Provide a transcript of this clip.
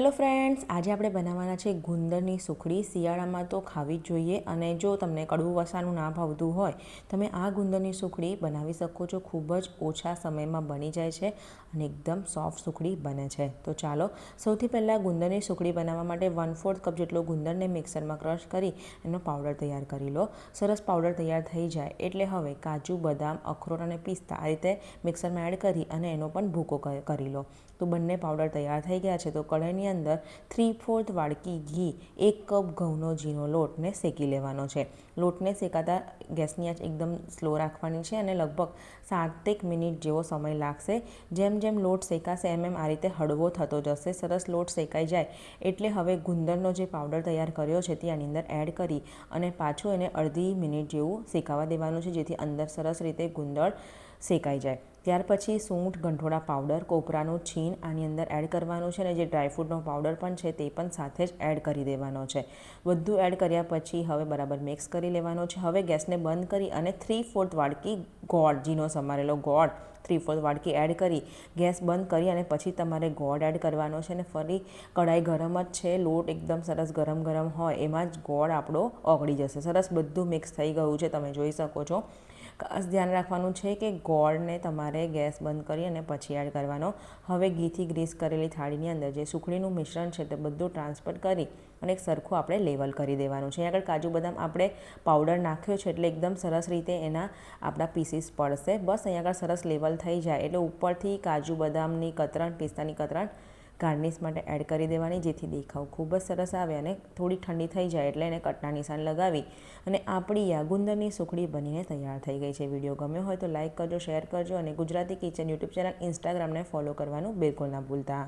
Hello friends, આજે આપણે બનાવવાના છે ગુંદરની સુખડી. શિયાળામાં તો ખાવી જ જોઈએ અને જો તમને કડવું વસાનું ના ભાવતું હોય, તમે આ ગુંદરની સુખડી બનાવી શકો છો. ખૂબ જ ઓછા સમયમાં બની જાય છે અને એકદમ સોફ્ટ સુખડી બને છે. તો ચાલો, સૌથી પહેલાં ગુંદરની સુખડી બનાવવા માટે વન ફોર્થ કપ જેટલો ગુંદરને મિક્સરમાં ક્રશ કરી એનો પાવડર તૈયાર કરી લો. સરસ પાવડર તૈયાર થઈ જાય એટલે હવે કાજુ, બદામ, અખરોટ અને પિસ્તા આ રીતે મિક્સરમાં એડ કરી અને એનો પણ ભૂકો કરી લો. તો બંને પાવડર તૈયાર થઈ ગયા છે. તો કઢાઈની અંદર થ્રી ફોર્થ વાડકી ઘી, એક કપ ઘઉંનો ઝીણો લોટને શેકી લેવાનો છે. લોટને શેકાતા ગેસની આંચ એકદમ સ્લો રાખવાની છે અને લગભગ સાતેક મિનિટ જેવો સમય લાગશે. જેમ જેમ લોટ શેકાશે, એમ એમ આ રીતે હળવો થતો જશે. સરસ લોટ શેકાઈ જાય એટલે હવે ગુંદરનો જે પાવડર તૈયાર કર્યો છે તે આની અંદર એડ કરી અને પાછું એને અડધી મિનિટ જેવું શેકાવા દેવાનું છે, જેથી અંદર સરસ રીતે ગુંદર શેકાઈ જાય. ત્યાર પછી સૂંઠ ગંઠોડા પાવડર, કોપરાનું છીન આની અંદર એડ કરવાનું છે અને જે ડ્રાયફ્રૂટનો પાવડર પણ છે તે પણ સાથે જ એડ કરી દેવાનો છે. બધું એડ કર્યા પછી હવે બરાબર મિક્સ કરી લેવાનો છે. હવે ગેસને બંધ કરી અને થ્રી ફોર્થ વાડકી ગોળ જીનો સમારેલો ગોળ થ્રી ફોર્થ વાડકી એડ કરી, ગેસ બંધ કરી અને પછી તમારે ગોળ એડ કરવાનો છે અને ફરી કઢાઈ ગરમ જ છે. લોટ એકદમ સરસ ગરમ ગરમ હોય એમાં જ ગોળ આપણો ઓગળી જશે. સરસ બધું મિક્સ થઈ ગયું છે. તમે જોઈ શકો છો. ખાસ ધ્યાન રાખવાનું છે કે ગોળને તમારે ગેસ બંધ કરી અને પછી એડ કરવાનો. હવે ઘીથી ગ્રીસ કરેલી થાળીની અંદર જે સુખડીનું મિશ્રણ છે તે બધું ટ્રાન્સફર કરી અને એક સરખું આપણે લેવલ કરી દેવાનું છે. આગળ કાજુ બદામ આપણે પાવડર નાખ્યો છે એટલે એકદમ સરસ રીતે એના આપણા પીસીસ પડશે. બસ અહીંયા આગળ સરસ લેવલ થઈ જાય એટલે ઉપરથી કાજુ બદામની કતરણ, પિસ્તાની કતરણ ગાર્નિશ માટે એડ કરી દેવાની, જેથી દેખાવ ખૂબ જ સરસ આવે અને થોડી ઠંડી થઈ જાય એટલે એને કટના નિશાન લગાવી અને આપણી યાગુંદરની સુખડી બનીને તૈયાર થઈ ગઈ છે. વીડિયો ગમ્યો હોય તો લાઇક કરજો, શેર કરજો અને ગુજરાતી કિચન યુટ્યુબ ચેનલ ઇન્સ્ટાગ્રામને ફોલો કરવાનું બિલકુલ ના ભૂલતા.